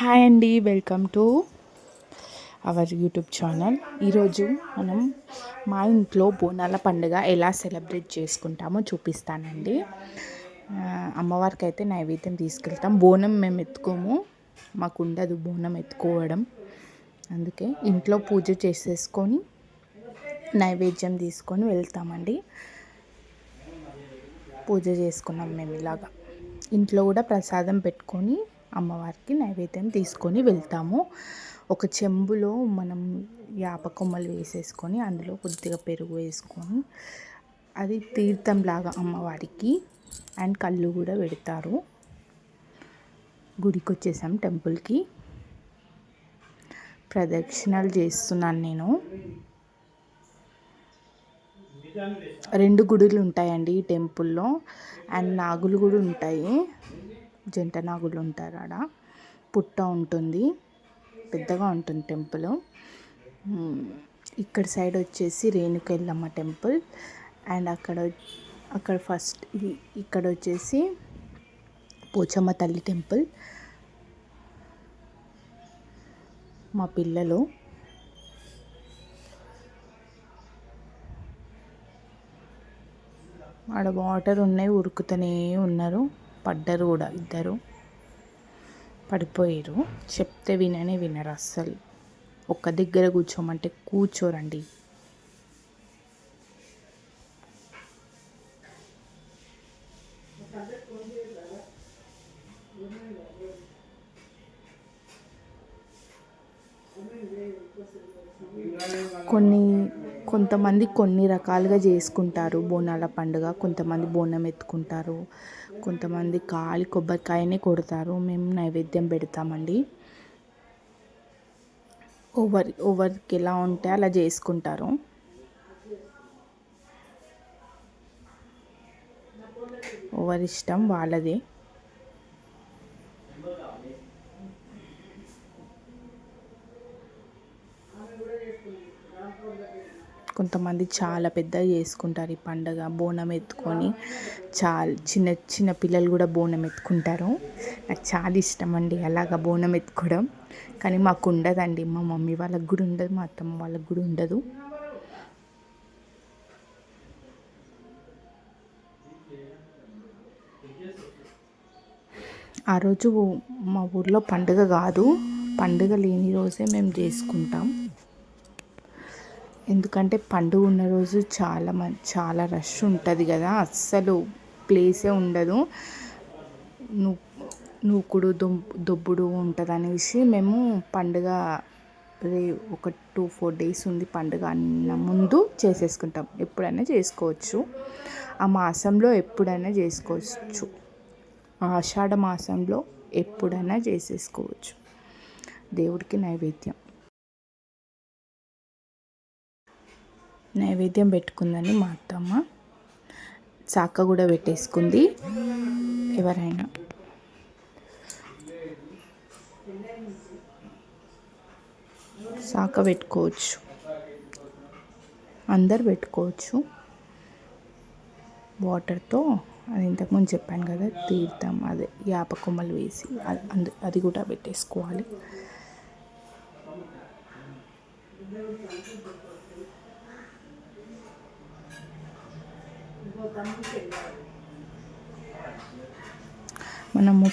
Hi అండి welcome to our YouTube channel ఈరోజు మనం మా ఇంట్లో బోనాల పండుగ ఎలా సెలబ్రేట్ చేసుకుంటామో చూపిస్తానండి. అమ్మవారికి అయితే నైవేద్యం తీసుకెళ్తాం. బోనం మేము ఎత్తుకోము. మాకు ఉండదు బోనం ఎత్తుకోవడం. అందుకే ఇంట్లో పూజ చేసేసుకొని నైవేద్యం తీసుకొని వెళ్తామండి. పూజ చేసుకున్నాం మేము ఇలాగా. ఇంట్లో కూడా ప్రసాదం పెట్టుకొని అమ్మవారికి నైవేద్యం తీసుకొని వెళ్తాము. ఒక చెంబులో మనం వేప కొమ్మలు వేసేసుకొని అందులో కొద్దిగా పెరుగు వేసుకొని అది తీర్థంలాగా అమ్మవారికి అండ్ కళ్ళు కూడా పెడతారు. గుడికి వచ్చేసాం టెంపుల్కి. ప్రదక్షిణలు చేస్తున్నాను నేను. రెండు గుడులు ఉంటాయండి ఈ టెంపుల్లో అండ్ నాగులు కూడా ఉంటాయి. జంట నాగులు ఉంటారు ఆడ. పుట్ట ఉంటుంది. పెద్దగా ఉంటుంది టెంపుల్. ఇక్కడ సైడ్ వచ్చేసి రేణుకెళ్ళమ్మ టెంపుల్. అండ్ అక్కడ అక్కడ ఫస్ట్ ఇక్కడ వచ్చేసి పోచమ్మ తల్లి టెంపుల్. మా పిల్లలు. ఆడ వాటర్ ఉన్నాయి ఉరుకుతూనే ఉన్నారు. పడ్డరు కూడా ఇద్దరు పడిపోయారు చెప్తే విననే వినరు అస్సలు. ఒక్క దగ్గర కూర్చోమంటే కూర్చోరండి. కొన్ని కొంతమంది కొన్ని రకాలుగా చేసుకుంటారు. బోనాల పండుగ కొంతమంది బోనం ఎత్తుకుంటారు. కొంతమంది కాలి కొబ్బరికాయనే కొడతారు. మేము నైవేద్యం పెడతామండి. ఓవర్ ఓవర్కి ఎలా ఉంటే అలా చేసుకుంటారు. ఓవర్ ఇష్టం వాళ్ళదే. కొంతమంది చాలా పెద్దగా చేసుకుంటారు ఈ పండగ బోనం ఎత్తుకొని. చాలా చిన్న చిన్న పిల్లలు కూడా బోనం ఎత్తుకుంటారు. నాకు చాలా ఇష్టం అండి అలాగా బోనం ఎత్తుకోవడం. కానీ మాకు ఉండదండి మా మమ్మీ వాళ్ళకి కూడా ఉండదు మా అత్తమ్మ వాళ్ళకి కూడా ఉండదు. ఆ రోజు మా ఊర్లో పండుగ కాదు పండుగ లేని రోజే మేము చేసుకుంటాం. ఎందుకంటే పండుగ ఉన్న రోజు చాలా మ చాలా రష్ ఉంటుంది కదా. అస్సలు ప్లేసే ఉండదు. ను నూకుడు దొం దొబ్బుడు ఉంటుంది అనేసి మేము పండుగ రే ఒక టూ ఫోర్ డేస్ ఉంది పండుగ అన్న ముందు చేసేసుకుంటాం. ఎప్పుడైనా చేసుకోవచ్చు. ఆ మాసంలో ఎప్పుడైనా చేసుకోవచ్చు. ఆషాఢ మాసంలో ఎప్పుడైనా చేసేసుకోవచ్చు. దేవుడికి నైవేద్యం. నైవేద్యం పెట్టుకుందని మా అత్తమ్మ. చాక కూడా పెట్టేసుకుంది. ఎవరైనా. శాఖ పెట్టుకోవచ్చు. అందరు పెట్టుకోవచ్చు. వాటర్తో అది ఇంతకుముందు చెప్పాను కదా తీర్థం అదే యాప కొమ్మలు వేసి అది అందు అది కూడా పెట్టేసుకోవాలి. మనము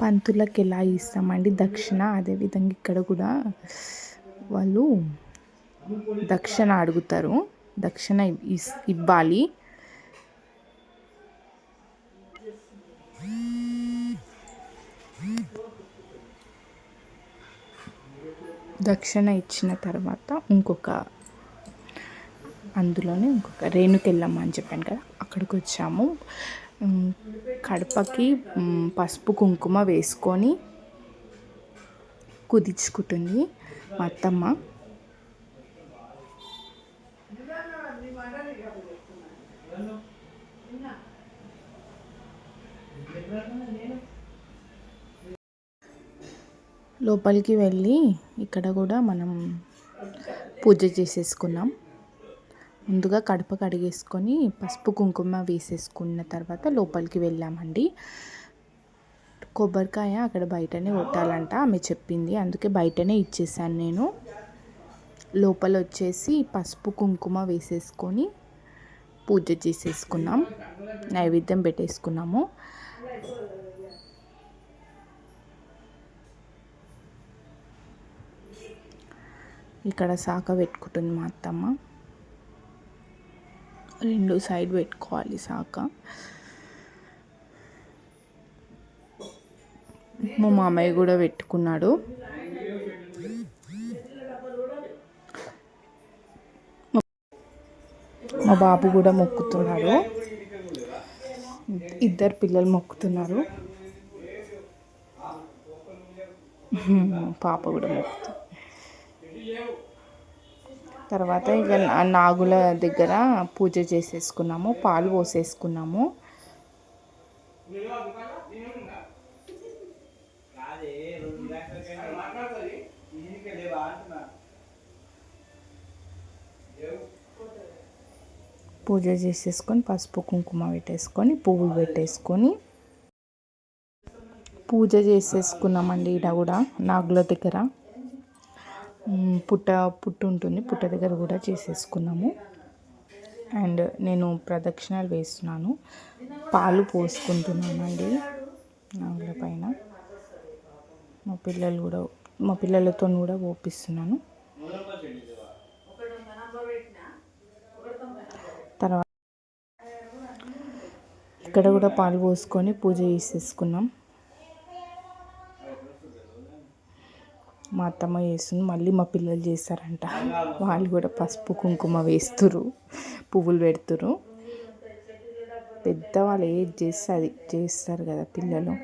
పంతులకు ఎలా ఇస్తామండి? దక్షిణ అదేవిధంగా ఇక్కడ కూడా వాళ్ళు దక్షిణ అడుగుతారు. దక్షిణ ఇస్ ఇవ్వాలి. దక్షిణ ఇచ్చిన తర్వాత ఇంకొక అందులోనే ఇంకొక రేణుకెళ్ళమ్మ అని చెప్పాను కదా అక్కడికి వచ్చాము కడపకి పసుపు కుంకుమ వేసుకొని కుదించుకుంటుంది మా అత్తమ్మ. లోపలికి వెళ్ళి ఇక్కడ కూడా మనం పూజ చేసేసుకున్నాం. ముందుగా కడప కడిగేసుకొని పసుపు కుంకుమ వేసేసుకున్న తర్వాత లోపలికి వెళ్ళామండి. కొబ్బరికాయ అక్కడ బయటనే కొట్టాలంట ఆమె చెప్పింది. అందుకే బయటనే ఇచ్చేసాను నేను. లోపల వచ్చేసి పసుపు కుంకుమ వేసేసుకొని పూజ చేసేసుకున్నాం. నైవేద్యం పెట్టేసుకున్నాము. ఇక్కడ శాఖ పెట్టుకుంటుంది మా అత్తమ్మ. రెండు సైడ్ పెట్టుకోవాలి సాక మా మామయ్య కూడా పెట్టుకున్నాడు. మా బాబు కూడా మొక్కుతున్నాడు. ఇద్దరు పిల్లలు మొక్కుతున్నారు. పాప కూడా మొక్కుతుంది. తర్వాత ఇక నాగుల దగ్గర పూజ చేసేసుకున్నాము పాలు పోసేసుకున్నాము. పూజ చేసేసుకొని పసుపు కుంకుమ పెట్టేసుకొని పువ్వులు పెట్టేసుకొని పూజ చేసేసుకున్నామండి ఈడ కూడా నాగుల దగ్గర. పుట్ట పుట్టు ఉంటుంది. పుట్ట దగ్గర కూడా చేసేసుకున్నాము. అండ్ నేను ప్రదక్షిణాలు వేస్తున్నాను. పాలు పోసుకుంటున్నానండి. నాగుల పైన. మా పిల్లలు కూడా మా పిల్లలతో కూడా ఓపిస్తున్నాను తర్వాత ఇక్కడ కూడా పాలు పోసుకొని పూజ చేసేసుకున్నాం. మా అత్తమ్మ చేస్తుంది మళ్ళీ మా పిల్లలు చేస్తారంట. వాళ్ళు కూడా పసుపు కుంకుమ వేస్తురు పువ్వులు పెడుతురు పెద్దవాళ్ళు ఏది చేస్తే అది చేస్తారు కదా పిల్లలు.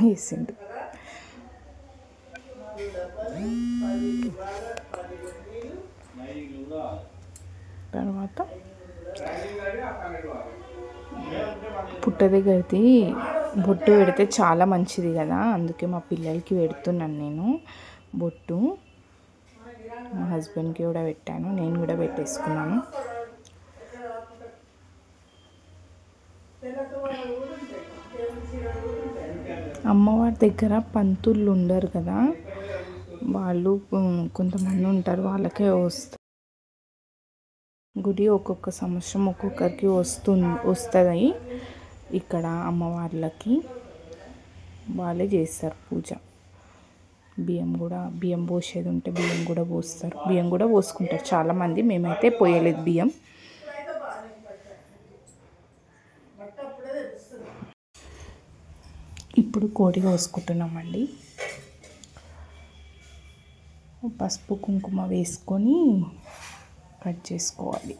వేసిండు. తర్వాత పుట్ట దగ్గరది బొట్టు పెడితే చాలా మంచిది కదా. అందుకే మా పిల్లలకి పెడుతున్నాను నేను బొట్టు. మా హస్బెండ్కి కూడా పెట్టాను నేను కూడా పెట్టేసుకున్నాను. అమ్మవారి దగ్గర పంతులు ఉండరు కదా. వాళ్ళు కొంతమంది ఉంటారు వాళ్ళకే వస్తారు గుడి ఒక్కొక్క సంవత్సరం ఒక్కొక్కరికి వస్తు వస్తుంది ఇక్కడ అమ్మవార్లకి. వాళ్ళే చేస్తారు పూజ. బియ్యం కూడా బియ్యం పోసేది ఉంటే బియ్యం కూడా పోస్తారు. బియ్యం కూడా పోసుకుంటారు. చాలామంది మేమైతే పోయలేదు బియ్యం. ఇప్పుడు కోడి కోసుకుంటున్నామండి. పసుపు కుంకుమ వేసుకొని కట్ చేసుకోవాలి.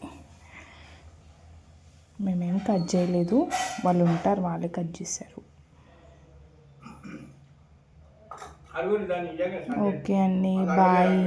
మేమేం కట్ చేయలేదు. వాళ్ళు ఉంటారు వాళ్ళే కట్ చేశారు. ఓకే అండి బాయ్.